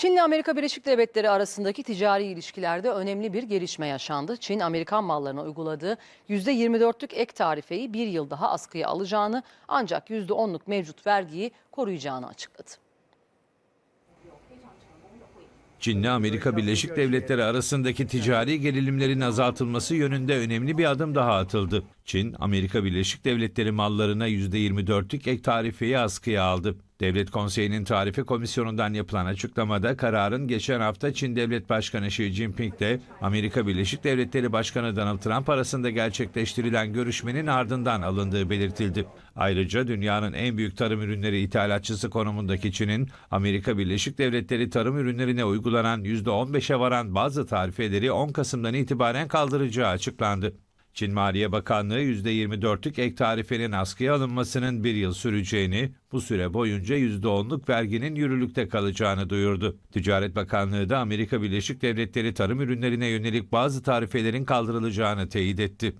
Çin ile Amerika Birleşik Devletleri arasındaki ticari ilişkilerde önemli bir gelişme yaşandı. Çin, Amerikan mallarına uyguladığı %24'lük ek tarifeyi bir yıl daha askıya alacağını ancak %10'luk mevcut vergiyi koruyacağını açıkladı. Çin'le Amerika Birleşik Devletleri arasındaki ticari gerilimlerin azaltılması yönünde önemli bir adım daha atıldı. Çin, Amerika Birleşik Devletleri mallarına %24'lük ek tarifeyi askıya aldı. Devlet Konseyi'nin tarife komisyonundan yapılan açıklamada kararın geçen hafta Çin Devlet Başkanı Xi Jinping ile Amerika Birleşik Devletleri Başkanı Donald Trump arasında gerçekleştirilen görüşmenin ardından alındığı belirtildi. Ayrıca dünyanın en büyük tarım ürünleri ithalatçısı konumundaki Çin'in Amerika Birleşik Devletleri tarım ürünlerine uygulanan %15'e varan bazı tarifeleri 10 Kasım'dan itibaren kaldıracağı açıklandı. Çin Maliye Bakanlığı %24'lük ek tarifenin askıya alınmasının bir yıl süreceğini, bu süre boyunca %10'luk verginin yürürlükte kalacağını duyurdu. Ticaret Bakanlığı da Amerika Birleşik Devletleri tarım ürünlerine yönelik bazı tarifelerin kaldırılacağını teyit etti.